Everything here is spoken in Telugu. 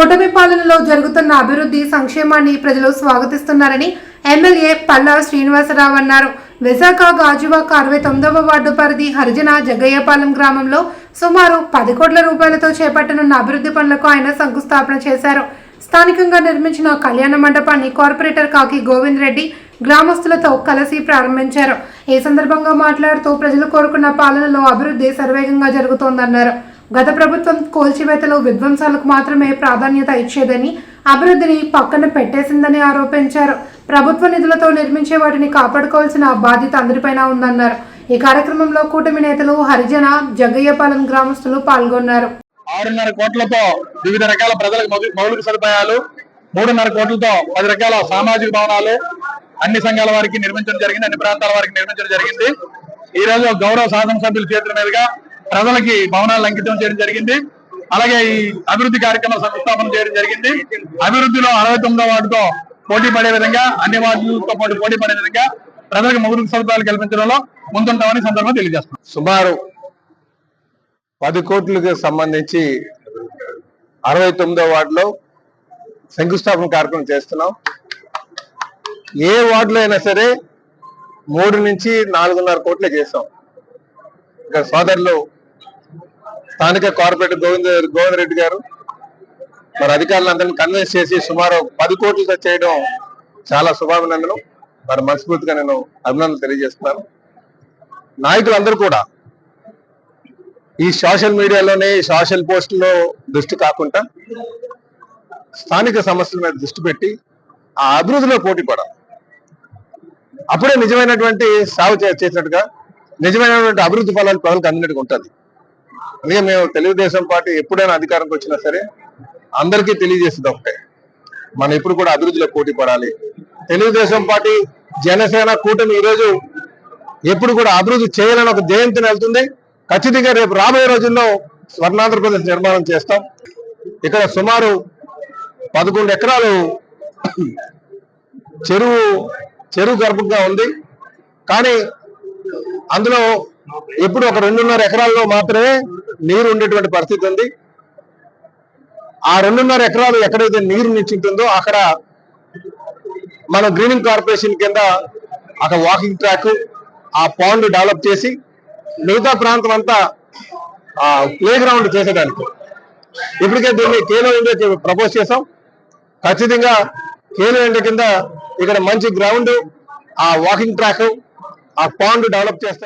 కూటమి పాలనలో జరుగుతున్న అభివృద్ధి సంక్షేమాన్ని ప్రజలు స్వాగతిస్తున్నారని ఎమ్మెల్యే పల్లా శ్రీనివాసరావు అన్నారు. విశాఖ గాజువాక అరవై తొమ్మిదవ వార్డు పరిధి హరిజన జగ్గయ్యపాలెం గ్రామంలో సుమారు పది కోట్ల రూపాయలతో చేపట్టనున్న అభివృద్ధి పనులకు ఆయన శంకుస్థాపన చేశారు. స్థానికంగా నిర్మించిన కళ్యాణ మండపాన్ని కార్పొరేటర్ కాకి గోవింద్ రెడ్డి గ్రామస్తులతో కలిసి ప్రారంభించారు. ఈ సందర్భంగా మాట్లాడుతూ ప్రజలు కోరుకున్న పాలనలో అభివృద్ధి సర్వేగంగా జరుగుతోందన్నారు. గత ప్రభుత్వం కోల్చివేతలో విధ్వంసాలకు మాత్రమే ప్రాధాన్యత ఇచ్చేదని అభివృద్ధిని పక్కన పెట్టేసిందని ఆరోపించారు. ప్రభుత్వ నిధులతో నిర్మించే వాటిని కాపాడుకోవాల్సిన బాధ్యత అందరిపైన ఉందన్నారు. ఈ కార్యక్రమంలో కూటమి నేతలు హరిజన జగ్గయ్యపాలెం గ్రామస్తులు పాల్గొన్నారు. ఆరున్నర కోట్లతో వివిధ రకాల ప్రజలకు మౌలిక సదుపాయాలు మూడున్నర కోట్లతో పది రకాల సామాజిక భవనాలు అన్ని సంఘాల వారికి నిర్మించడం జరిగింది అన్ని ప్రాంతాల వారికి నిర్మించడం జరిగింది. ఈ రోజు గౌరవ శాసనసభ్యుల చేతుల మీదుగా ప్రజలకి భవనాలు అంకితం చేయడం జరిగింది. అలాగే ఈ అభివృద్ధి కార్యక్రమం సంస్థాపన చేయడం జరిగింది. అభివృద్ధిలో అరవై తొమ్మిదో వార్డుతో పోటీ పడే విధంగా అన్ని వార్డులతో పాటు పోటీ పడే విధంగా ప్రజలకు మౌలిక సదుపాయాలు కల్పించడంలో ముందుంటామని సందర్భంగా తెలియజేస్తున్నాం. సుమారు పది కోట్లకు సంబంధించి అరవై తొమ్మిదో వార్డులో శంకుస్థాపన కార్యక్రమం చేస్తున్నాం. ఏ వార్డులో అయినా సరే మూడు నుంచి నాలుగున్నర కోట్లే చేస్తాం ఇక్కడ సోదరులు స్థానిక కార్పొరేటర్ గోవింద గోవింద్ రెడ్డి గారు. మరి అధికారులందరినీ కన్విన్స్ చేసి సుమారు పది కోట్లతో చేయడం చాలా శుభాభినందనం. మరి మనస్ఫూర్తిగా నేను అభినందనలు తెలియజేస్తున్నాను. నాయకులందరూ కూడా ఈ సోషల్ మీడియాలోనే సోషల్ పోస్టుల్లో దృష్టి కాకుండా స్థానిక సమస్యల మీద దృష్టి పెట్టి ఆ అభివృద్ధిలో పోటీ పడాలి. అప్పుడే నిజమైనటువంటి సాగు చేసినట్టుగా నిజమైనటువంటి అభివృద్ధి ఫలాలు ప్రజలకు అందినట్టుగా ఉంటుంది. అందుకే మేము తెలుగుదేశం పార్టీ ఎప్పుడైనా అధికారంకి వచ్చినా సరే అందరికీ తెలియజేసేది ఒకటే. మనం ఎప్పుడు కూడా అభివృద్ధిలో పోటీ పడాలి. తెలుగుదేశం పార్టీ జనసేన కూటమి ఈరోజు ఎప్పుడు కూడా అభివృద్ధి చేయాలని ఒక జయంతిని వెళ్తుంది. ఖచ్చితంగా రేపు రాబోయే రోజుల్లో స్వర్ణాంధ్రప్రదేశ్ నిర్మాణం చేస్తాం. ఇక్కడ సుమారు పదకొండు ఎకరాలు చెరువు చెరువు గర్భంగా ఉంది. కానీ అందులో ఎప్పుడు ఒక రెండున్నర ఎకరాల్లో మాత్రమే నీరు ఉండేటువంటి పరిస్థితి ఉంది. ఆ రెండున్నర ఎకరాలు ఎక్కడైతే నీరు నిచ్చుంటుందో అక్కడ మన గ్రీనింగ్ కార్పొరేషన్ కింద అక్కడ వాకింగ్ ట్రాక్ ఆ పాండ్ డెవలప్ చేసి మిగతా ప్రాంతం అంతా ప్లే గ్రౌండ్ చేసేదానికి. ఇప్పటికే దీన్ని కేలో ఇండియాకి ప్రపోజ్ చేసాం ఖచ్చితంగా కేలో ఇండియా కింద ఇక్కడ మంచి గ్రౌండ్ ఆ వాకింగ్ ట్రాక్ ఆ పాండ్ డెవలప్ చేస్తాం.